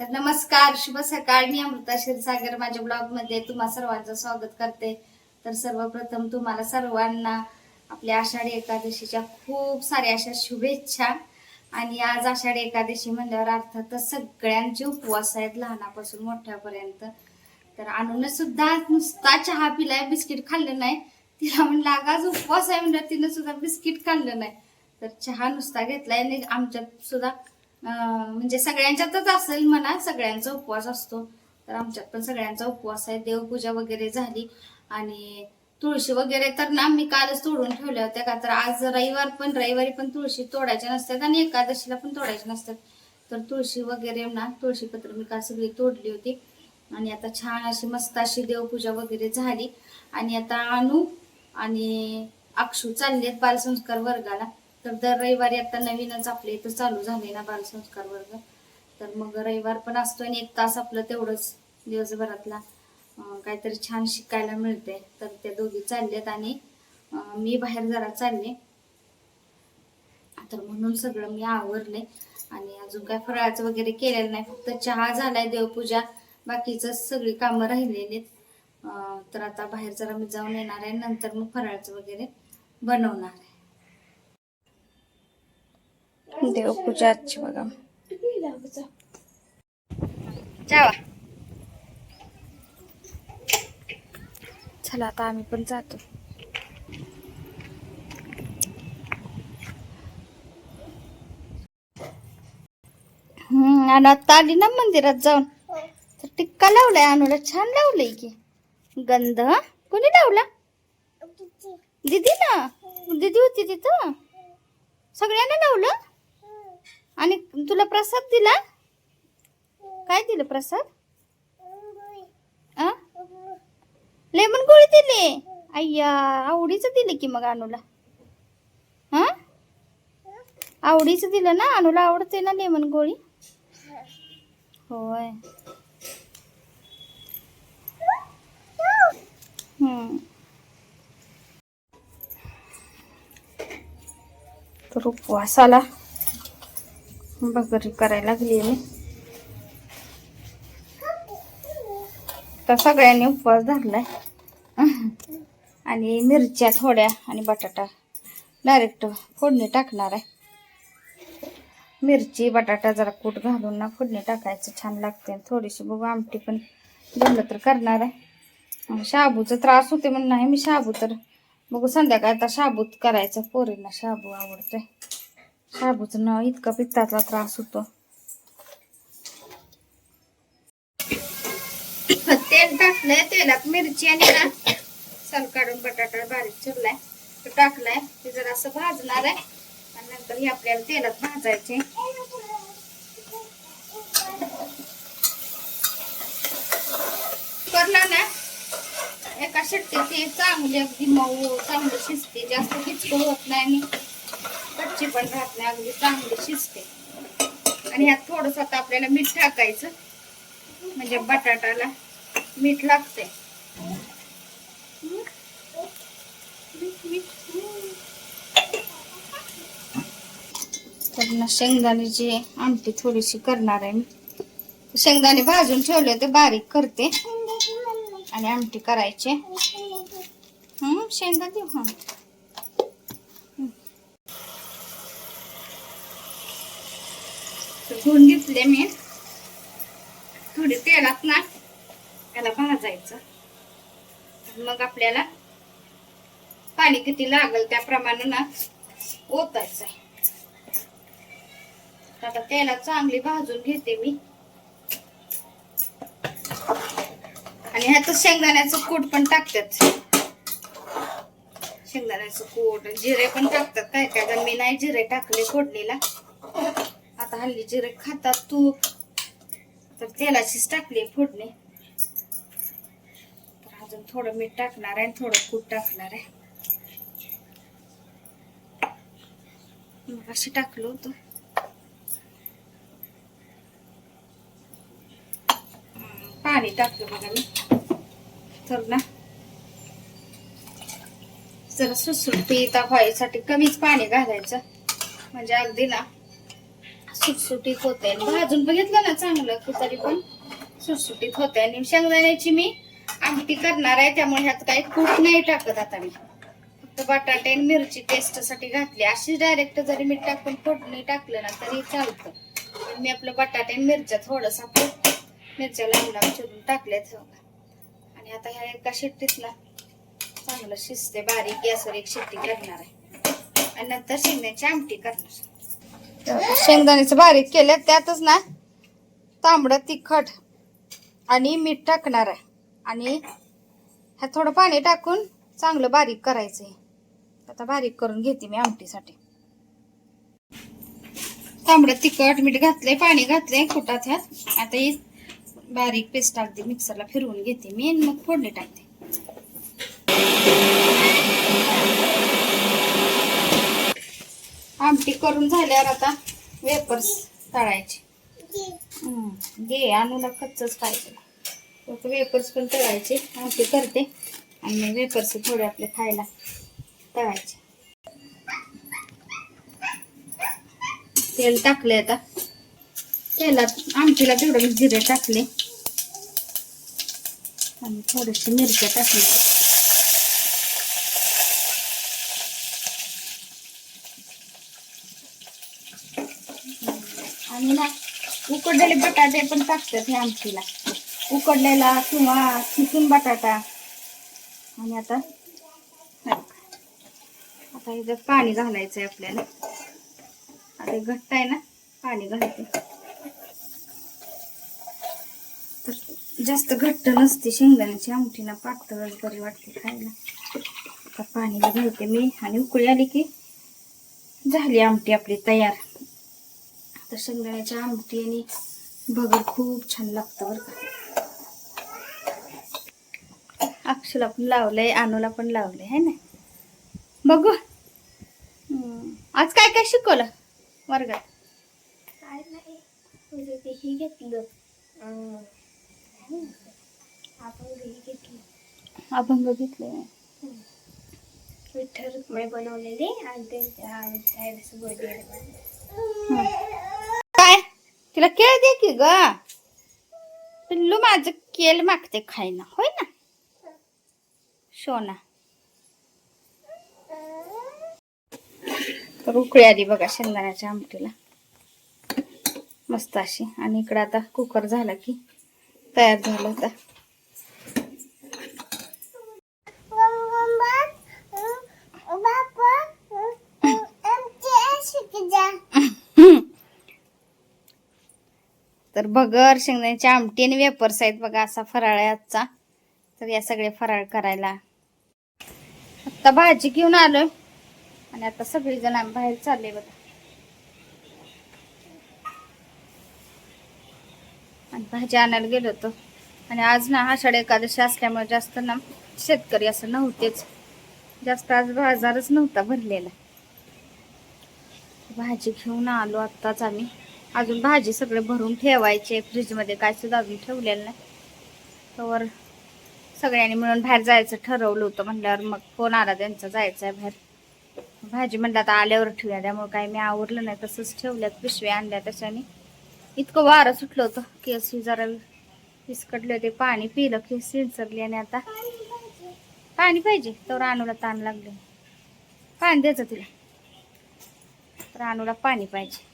तर नमस्कार शुभ सकाळ. मी अमृता क्षीरसागर. माझ्या ब्लॉगमध्ये तुम्हा सर्वांचं स्वागत करते. तर सर्वप्रथम तुम्हाला सर्वांना आपल्या आषाढी एकादशीच्या खूप साऱ्या अशा शुभेच्छा. आणि आज आषाढी एकादशी म्हणल्यावर अर्थातच सगळ्यांचे उपवास आहेत लहानापासून मोठ्यापर्यंत. तर आणून सुद्धा नुसता चहा पिलाय बिस्किट खाल्लं नाही. तिला म्हणलं अगं आज उपवास आहे. म्हणलं तिनं सुद्धा बिस्किट खाल्लं नाही. तर चहा नुसता घेतलाय आणि आमच्यात सुद्धा म्हणजे सगळ्यांच्यातच असेल म्हणा सगळ्यांचा उपवास असतो. तर आमच्यात पण सगळ्यांचा उपवास आहे. देवपूजा वगैरे झाली आणि तुळशी वगैरे तर ना मी कालच तोडून ठेवल्या होत्या का तर आज रविवार पण रविवारी पण तुळशी तोडायच्या नसतात आणि एकादशीला पण तोडायच्या नसतात. तर तुळशी वगैरे ना तुळशी पत्र मी काल सगळी तोडली होती. आणि आता छान अशी मस्त अशी देवपूजा वगैरे झाली. आणि आता अनु आणि अक्षू चालले बालसंस्कार वर्गाला. तर दर रविवारी आता नवीनच आपल्या इथं चालू झाले ना बालसंस्कार वर्ग. तर मग रविवार पण असतो आणि एक तास आपलं तेवढंच दिवसभरातला काहीतरी छान शिकायला मिळते तर त्या दोघी चालल्यात आणि मी बाहेर जरा चालले. तर म्हणून सगळं मी आवरले आणि अजून काय फराळाचं वगैरे केलेलं नाही. फक्त चहा झालाय देवपूजा. बाकीचं सगळी कामं राहिलेली आहेत. तर आता बाहेर जरा मी जाऊन येणार आहे. नंतर मग फराळाचं वगैरे बनवणार आहे देवपूजा आजची बघा. जावा. चला आता आम्ही पण जातो. हम्म आणि आता आली ना मंदिरात जाऊन. तर टिक्का लावलाय अनुला छान लावलंय की. गंध हं? कोणी लावला? दीदी ना दीदी होती तिथं? सगळ्यांना लावलं? आणि तुला प्रसाद दिला? काय दिलं प्रसाद? लेमन गोळी दिली? अय्या आवडीचं दिलं की मग अनुला. हा आवडीचं दिलं ना? अनुला आवडते ना लेमन गोळी? होय. हम्म. तर उपवासाला बकरी करायला लागली मी. तर सगळ्यांनी उपवास धरलाय. आणि मिरच्या थोड्या आणि बटाटा डायरेक्ट फोडणी टाकणार आहे. मिरची बटाटा जरा कूट घालून ना फोडणी टाकायचं छान लागते. थोडीशी बघू आमटी पण जमलं तर करणार आहे. शाबूचा त्रास होते म्हणून नाही मी शाबू तर बघू संध्याकाळ आता शाबूत करायचं. पोरींना शाबू आवडतोय. शाबूचं इतका पित्ताचा त्रास होतो तेल टाकलंय तेलात मिरची आणि ना साल काढून बटाटा बारीक चिरलाय तो टाकलाय ते जरा असं भाजणार आहे आणि नंतर हे आपल्याला तेलात भाजायचे करला ना एका शेट्टी ती चांगली अगदी मऊ चांगली शिजते जास्त किचकट होत नाही आणि कच्ची पण राहत नाही अगदी चांगली शिजते. आणि ह्यात थोडस आता आपल्याला मीठ टाकायचं. म्हणजे बटाटाला मीठ लागते तर ना शेंगदाण्याची आमटी थोडीशी करणार आहे मी. शेंगदाणे भाजून ठेवले ते बारीक करते. आणि आमटी करायचे हम्म शेंगा देऊ हा धुवून घेतले मी. थोडी तेलात ना त्याला भाजायचं. मग आपल्याला पाणी किती लागल त्याप्रमाणे ना ओतायचं आता तेला चांगली भाजून घेते मी. आणि ह्यात शेंगदाण्याचं कूट पण टाकतात. शेंगदाण्याचं कूट जिरे पण टाकतात. काय काय जण मी नाही जिरे टाकले फोडणीला. हल्ली जिरे खातात तूप तर तेलाचीच टाकली फोडणी. तर अजून थोडं मीठ टाकणार आहे आणि थोडं कूट टाकणार आहे. मग अशी टाकलो होतो. पाणी टाकलं बघा मी. तर ना. जरा सुटसुटीत व्हायसाठी कमीच पाणी घालायचं. म्हणजे अगदी ना. सुटसुटीत होते. आणि भाजून बघितलं ना चांगलं की तरी पण सुटसुटीत होते. आणि शेंगदाण्याची मी आमटी करणार आहे त्यामुळे ह्यात काही कूट नाही टाकत आता मी. फक्त बटाटे आणि मिरची टेस्टसाठी घातली. अशी डायरेक्ट जरी मीठ टाकून फोडणी टाकलं ना तरी चालतं. पण मी आपलं बटाटे आणि मिरच्या थोडस आपलं मिरच्या लांब लांब चिरून टाकल्यात आणि आता ह्या एका शिट्टीतला चांगलं शिजते बारीक गॅसवर एक शिट्टी करणार आहे. आणि नंतर शेंगण्याची आमटी करणार. शेंगदाण्याचं बारीक केलं त्यातच ना तांबडं तिखट आणि मीठ टाकणार आहे. आणि ह्यात थोडं पाणी टाकून चांगलं बारीक करायचं आहे आता बारीक करून घेते मी आमटीसाठी. तांबडं तिखट मीठ घातलंय पाणी घातलंय कुटात ह्यात. आता ही बारीक पेस्ट टाकते मिक्सरला फिरवून घेते. मी मग फोडणी टाकते. आमटी करून झाल्यावर आता वेपर्स तळायचे. घे आणूला कच्चच पाहिजे. फक्त वेपर्स पण तळायचे आमटी करते. आणि मग वेपर्स थोडे आपले खायला तळायचे. तेल टाकले आता. तेलात आमटीला तेवढं मी जिरे टाकले. आणि थोडीशी मिरच्या टाकली. आणि ना उकडलेले बटाटे पण टाकतात हे आमटीला. उकडलेला किंवा खिसून बटाटा. आणि आता आता इथं पाणी घालायचं आहे आपल्याला. आता घट्ट आहे ना पाणी घालते. तर जास्त घट्ट नसते शेंगदाण्याची आमटी ना पातळच बरी वाटते खायला. आता पाणी घालते मी. आणि उकळी आली की झाली आमटी आपली तयार. तर शेंगदाण्याच्या आमटी आणि भगर खूप छान लागतं बरं का. अक्षला पण लावलंय अनुला पण लावलंय है ना? बघू. आज काय काय शिकवलं वर्गात? काय नाही म्हणजे हे घेतलं. अभंग घेतले. विठ्ठल बनवलेले आणि ते तिला केळ दे की ग? पिल्लू माझं केल मागते खायला होय ना? सोना. तर उकळी आली बघा शेंगदाण्याच्या आमटीला. मस्त अशी. आणि इकडं आता कुकर झाला की तयार झालं होता तर भगर शेंगदाण्याची आमटी आणि वेपर्स आहेत बघा असा फराळ आहे आजचा. तर या सगळे फराळ करायला. आता भाजी घेऊन आलोय. आणि आता सगळीजण आम्ही बाहेर चालले बघा. आणि भाजी आणायला गेलो होतो. आणि आज ना आषाढ एकादशी असल्यामुळे जास्त ना शेतकरी असं नव्हतेच. जास्त आज बाजारच नव्हता भरलेला. भाजी घेऊन आलो आत्ताच आम्ही. अजून भाजी सगळे भरून ठेवायचे. फ्रीजमध्ये काय सुद्धा अजून ठेवलेलं नाही. तर सगळ्यांनी मिळून बाहेर जायचं ठरवलं होतं. म्हटल्यावर मग फोन आला त्यांचा जायचं आहे बाहेर. भाजी म्हणलं आता आल्यावर ठेवूया. त्यामुळे काय मी आवरलं नाही. तसंच ठेवल्यात. पिशव्या आणल्या त्याच्याने. इतकं वारं सुटलं होतं. केस जरा विस्कटले होते. पाणी पिलं. की सिंचरली आणि आता पाणी पाहिजे. तर रानूला ताण लागले. पाणी द्यायचं तिला. रानूला पाणी पाहिजे.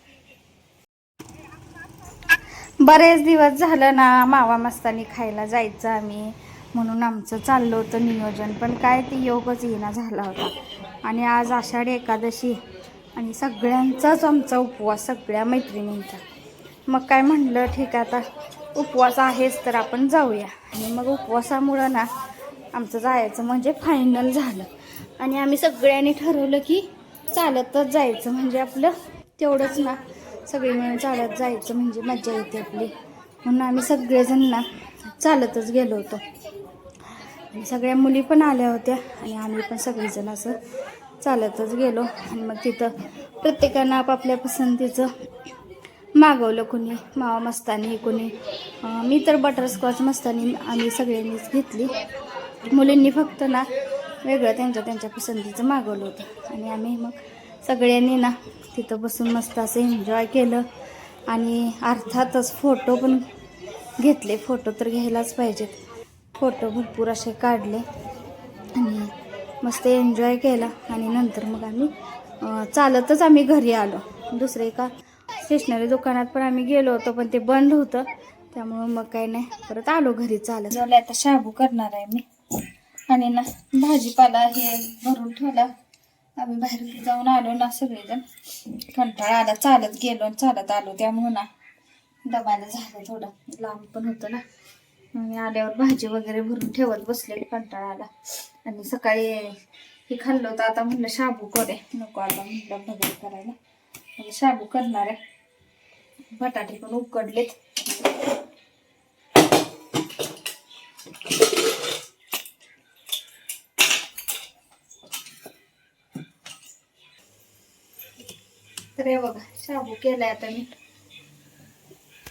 बरेच दिवस झालं ना मावा मस्तानी खायला जायचं आम्ही. म्हणून आमचं चाललं होतं नियोजन पण काय ते योगच येणं झाला होता. आणि आज आषाढी एकादशी आणि सगळ्यांचाच आमचा उपवास सगळ्या मैत्रिणींचा. मग काय म्हणलं ठीक आहे आता उपवास आहेच तर आपण जाऊया. आणि मग उपवासामुळं ना आमचं जायचं म्हणजे फायनल झालं. आणि आम्ही सगळ्यांनी ठरवलं की चालतच जायचं. म्हणजे आपलं तेवढंच ना सगळे मिळून चालत जायचं म्हणजे मज्जा येते आपली. म्हणून आम्ही सगळेजण ना चालतच गेलो होतो. आणि सगळ्या मुली पण आल्या होत्या आणि आम्ही पण सगळेजण असं चालतच गेलो. आणि मग तिथं प्रत्येकानं आपापल्या पसंतीचं मागवलं कोणी मावा मस्तानी कोणी. मी तर बटरस्कॉच मस्तानी आम्ही सगळ्यांनीच घेतली. मुलींनी फक्त ना वेगळं त्यांच्या त्यांच्या पसंतीचं मागवलं होतं. आणि आम्ही मग सगळ्यांनी ना तिथं बसून मस्त असं एन्जॉय केलं. आणि अर्थातच फोटो पण घेतले. फोटो तर घ्यायलाच पाहिजेत. फोटो भरपूर असे काढले. आणि मस्त एन्जॉय केला. आणि नंतर मग आम्ही चालतच आम्ही घरी आलो. दुसरे एका स्टेशनरी दुकानात पण आम्ही गेलो होतो पण ते बंद होतं. त्यामुळं मग काही नाही. परत आलो घरी चालत. आता शाबू करणार आहे मी. आणि ना भाजीपाला हे भरून ठेवला. आम्ही बाहेर जाऊन आलो ना सगळेजण. कंटाळा आला चालत गेलो आणि चालत आलो त्यामुळं ना. दबायला झालं थोडं लांब पण होतं ना. आणि आल्यावर भाजी वगैरे भरून ठेवत बसले कंटाळा आला. आणि सकाळी हे खाल्लं होतं आता म्हणलं शाबू करे नको आता म्हणलं भगर करायला. शाबू करणार आहे. बटाटे पण उकडलेत तर हे बघा शाबू केलाय आता मी.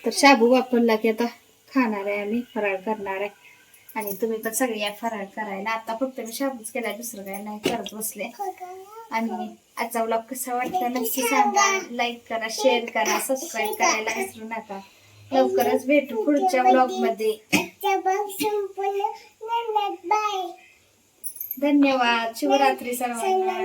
तर शाबू वापरला की आता खाणार आहे आम्ही फराळ करणार आहे. आणि तुम्ही पण सगळे या फराळ करायला. आता फक्त मी शाबूच केलाय दुसरं काय नाही करत बसले. आणि आजचा ब्लॉग कसा वाटला नक्की सांगा. लाईक करा शेअर करा सबस्क्राईब करायला विसरू नका. लवकरच भेटू पुढच्या ब्लॉगमध्ये. धन्यवाद. शिवरात्री सर्वांना.